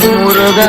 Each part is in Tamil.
முருகா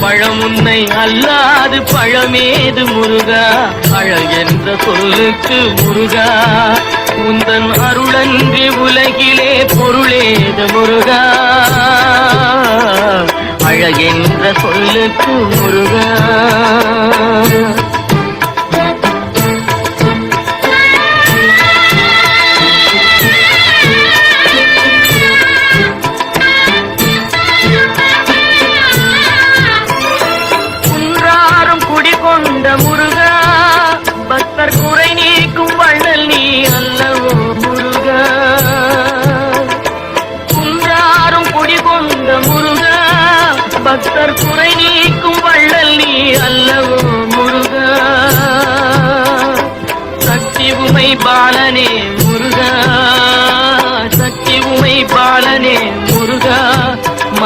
பழம் உன்னை அல்லாது பழமேது முருகா? அழகென்ற பொருளுக்கு முருகா? உந்தன் அருளன்றி உலகிலே பொருளேது முருகா? அழகென்ற சொல்லுக்கு முருகா?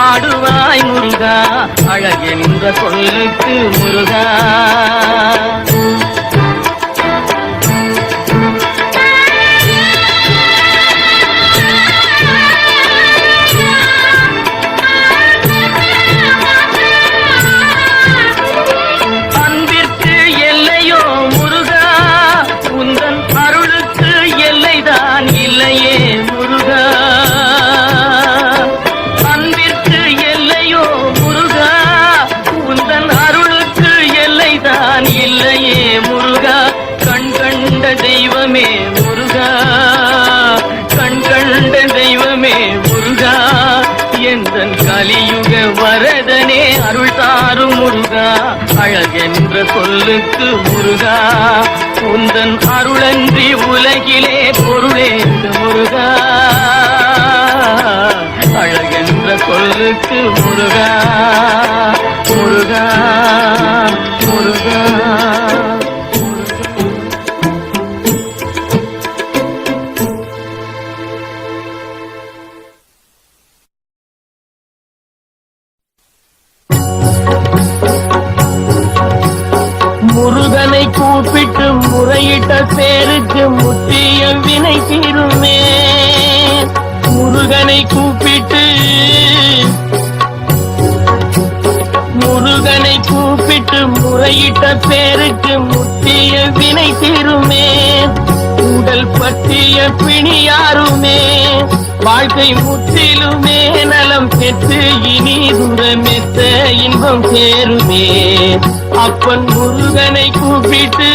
ஆடுவாய் முருகா அழகென்ற சொல்லுக்கு முருகா. சொல்லுக்கு முருகா உந்தன் அருளன்றி உலகிலே பொருளேந்து முருகா. அழகென்ற சொல்லுக்கு முருகா. சேருமே. அப்பன் முருகனை கூப்பிட்டு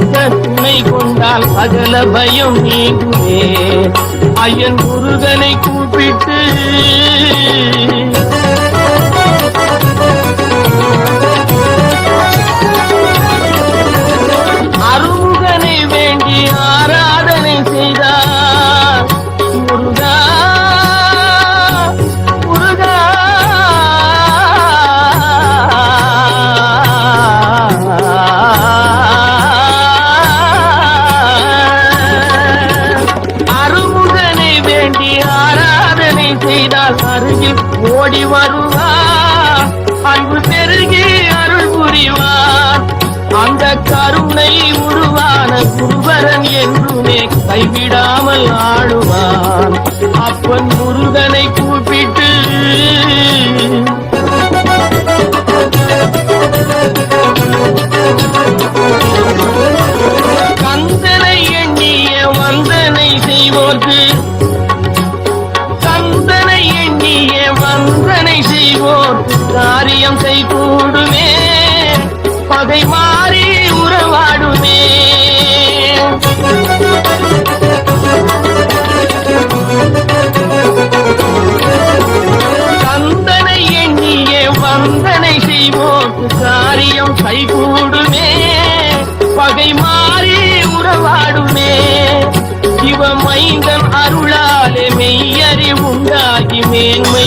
வேலாயுதம் துணை கொண்டால் அகல பயம் நீங்குமே. ஐயன் முருகனை கூப்பிட்டு I.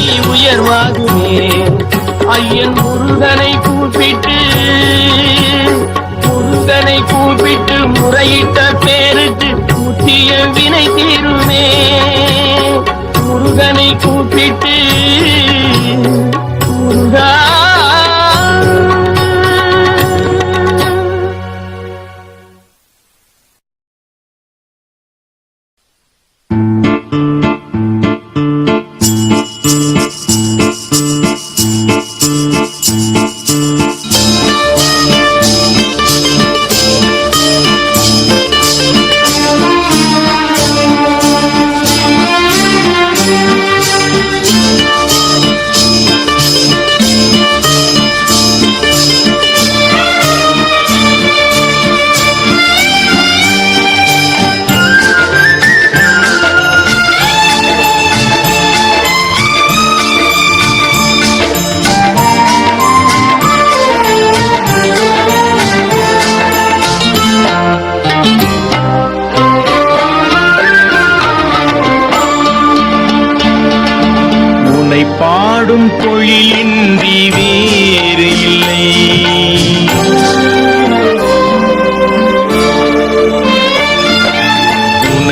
உயர்வாகுமே. ஐயன் முருகனை கூப்பிட்டு முருகனை கூப்பிட்டு முறையிட்ட பேருக்கு முத்திய வினை தீருமே. முருகனை கூப்பிட்டு முருகா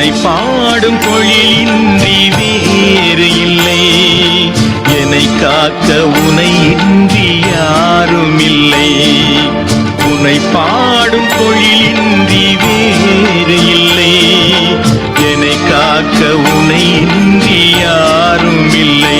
உன்னை பாடும் தொழிலின்றி வேறு இல்லை. என்னை காக்க உனை இன்றி யாரும் இல்லை உன்னை பாடும் தொழிலின்றி வேறு இல்லை. என்னை காக்க உனை இன்றி யாரும் இல்லை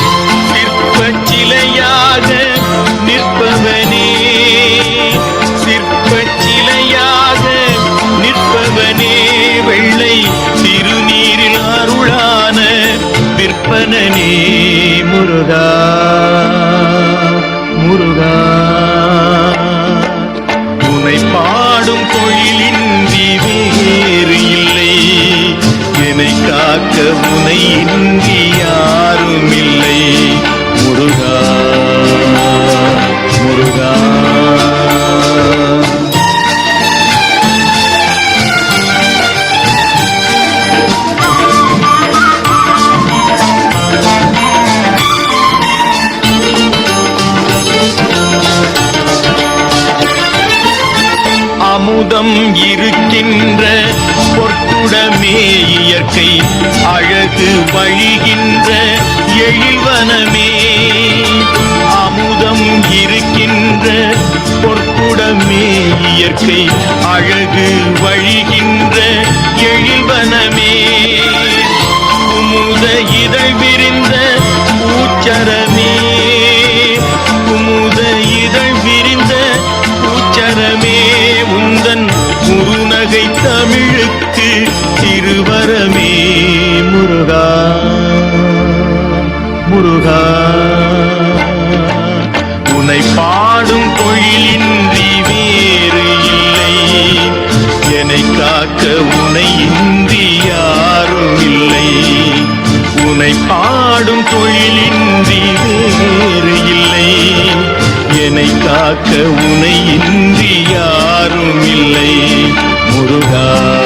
முருகா முருகா. உனை பாடும் தொழிலின்றி வேறு இல்லை. என்னை காக்க உனை இன்றி யாரும் இல்லை. அமுதம் இருக்கின்ற பொற்குடமே இயற்கை அழகு வழிகின்ற எழில்வனமே. அமுதம் இருக்கின்ற பொற்குடமே இயற்கை அழகு வழிகின்ற எழில்வனமே. குமுத இதழ் விரிந்த பூச்சரமே திருவரமே முருகா முருகா. உனை பாடும் தொழிலின்றி வேறு இல்லை. என்னை காக்க உனை இன்றி யாரும் இல்லை. உனை பாடும் தொழிலின்றி வேறு இல்லை. என்னை காக்க உனை இன்றி யாரும் இல்லை. முருகா.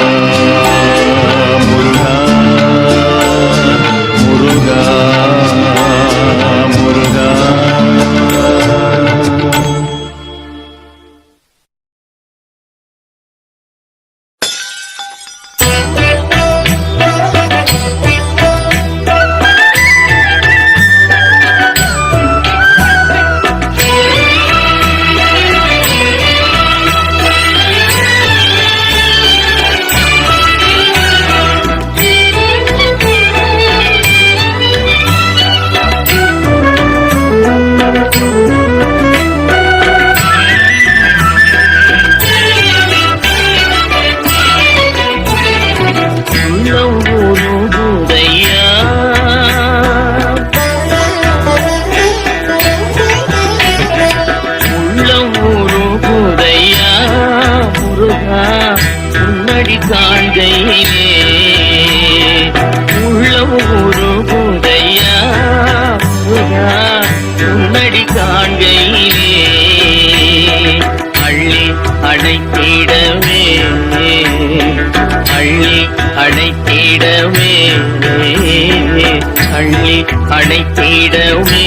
அடைத்திடவே அணைத்திடவே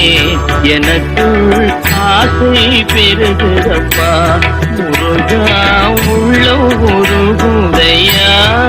எனக்குள் ஆசை பெருகுதப்பா முருகா உள்ள உருகுதையா? அணைத்திடவே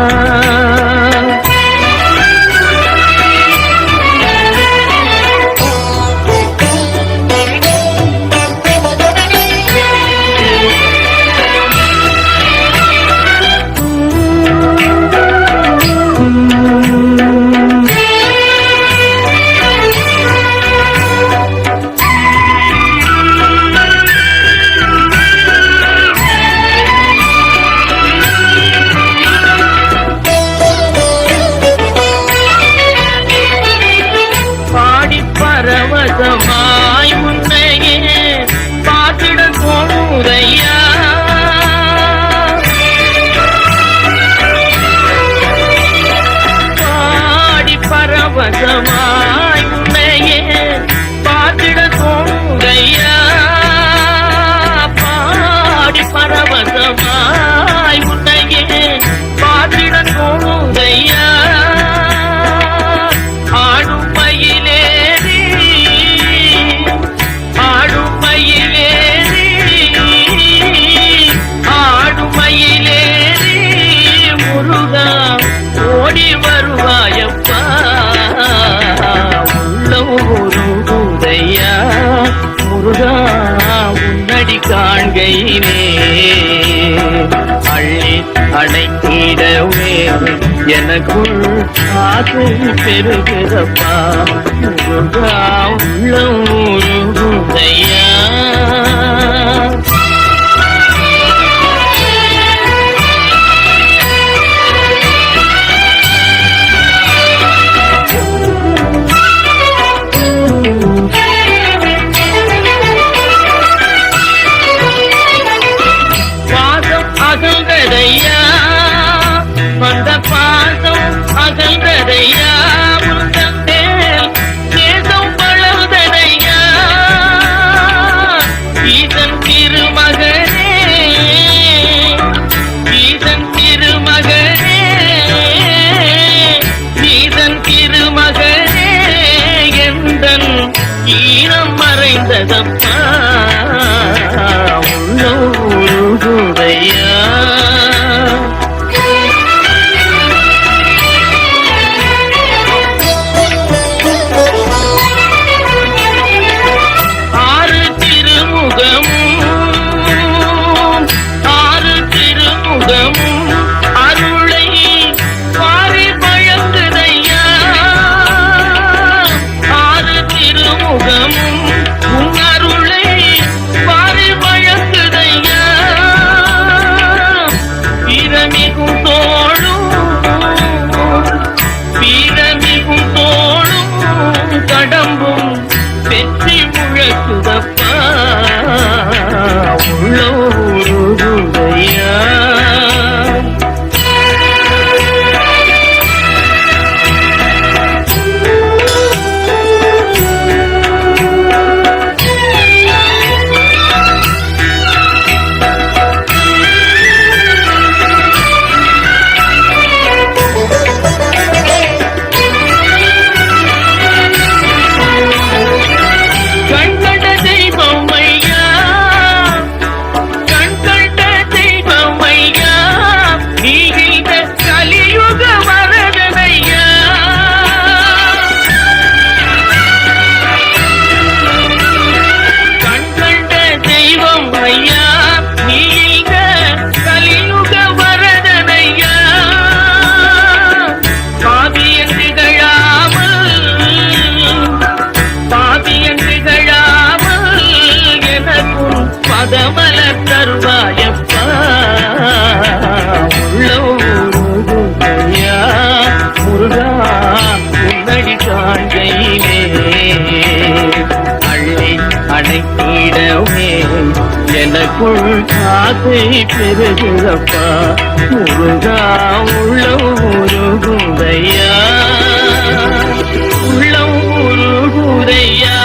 ஆசை பெருகிறப்பா முருகா உள்ளம் காசை பெருகிறப்பா முருகா உள்ளோருதையா உள்ள உருகுதையா.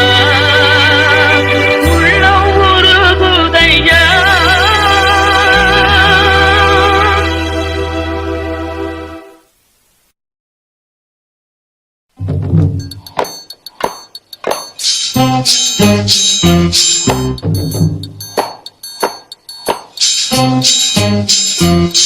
Thank you. Thank you.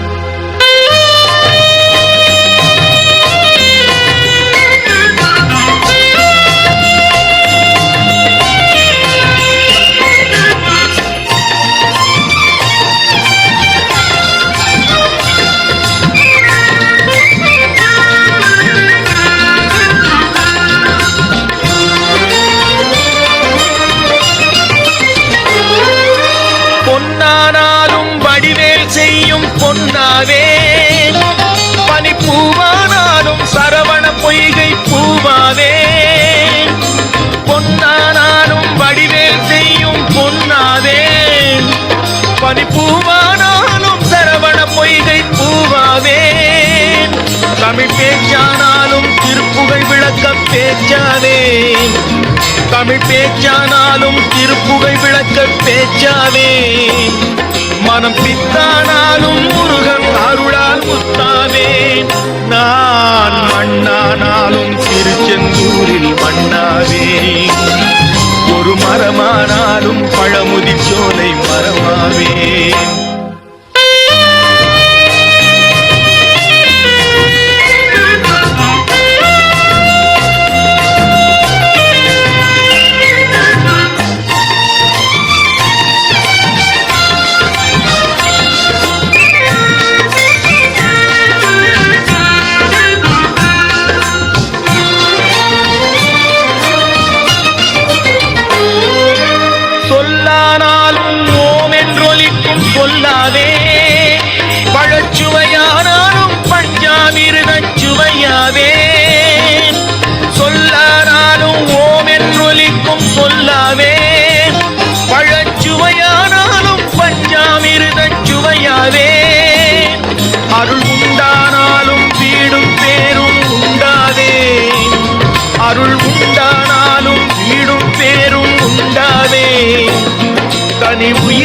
ஞானம் பித்தானாலும் முருகன் அருளால் முத்தாவே நான் மண்ணானாலும் திருச்செந்தூரில் மண்ணாவே ஒரு மரமானாலும் பழமுதி சோலை மரமாவே.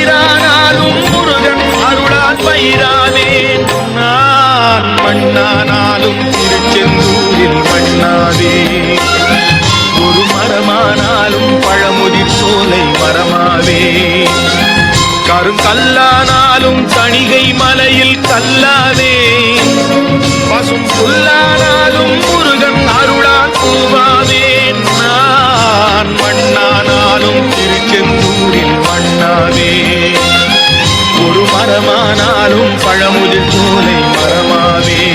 தனி முருகன் அருளால் பயிராவே நான் மண்ணானாலும் திருச்செந்தூரில் மண்ணாவே ஒரு மரமானாலும் பழமுதிர் சோலை மரமாவே கருங்கல்லானாலும் தணிகை மலையில் கல்லாவே பசும் புல்லானாலும் முருகன் அருளால் பூவாவே நான் மண்ணானாலும் திருச்செந்தூரில் மண்ணாவே ஒரு மரமானாலும் பழமுதிர் சோலை மரமாவே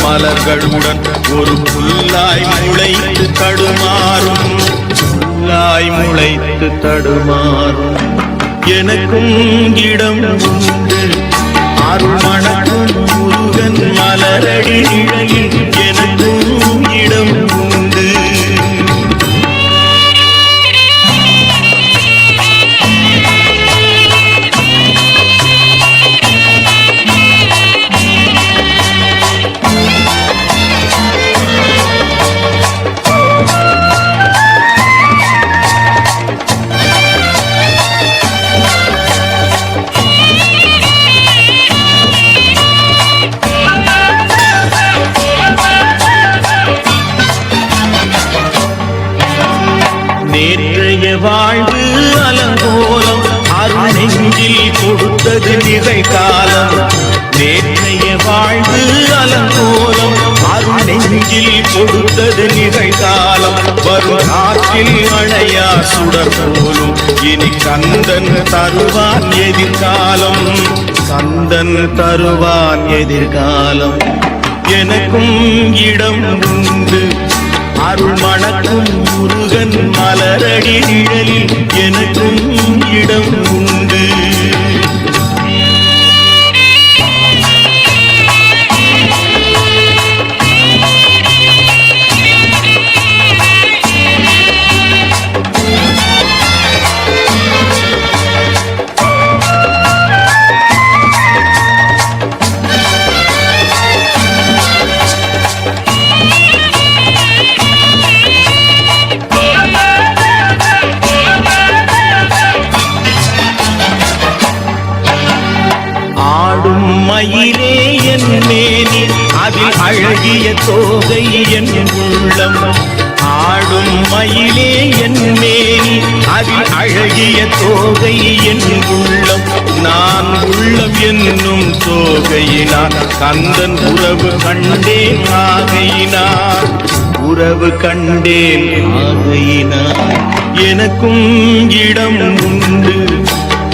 மலர்களுடன் ஒரு புல்லாய் முளைத்து தடுமாறும். புல்லாய் முளைத்து தடுமாறும். எனக்கும் இடம் உண்டு. அருள் மணக்கும் முருகன் மலரடி நிழையில் என வரும் காற்றில் அணையா சுடர் போலும். இனி கந்தன் தருவான் எதிர்காலம். கந்தன் தருவான் எதிர்காலம். எனக்கும் இடம் உண்டு. அருள் மணக்கும் முருகன் மலரடி நிழலில் எனக்கும் இடம் உண்டு. அழகிய தோகை என் உள்ளம். ஆடும் மயிலே என் மேனி. அதில் அழகிய தோகை என் உள்ளம். நான் உள்ளம் என்னும் தோகையினார் கந்தன் உறவு கண்டேன் ஆகையினார் உறவு கண்டேன் ஆகையினார் எனக்கும் இடம் உண்டு.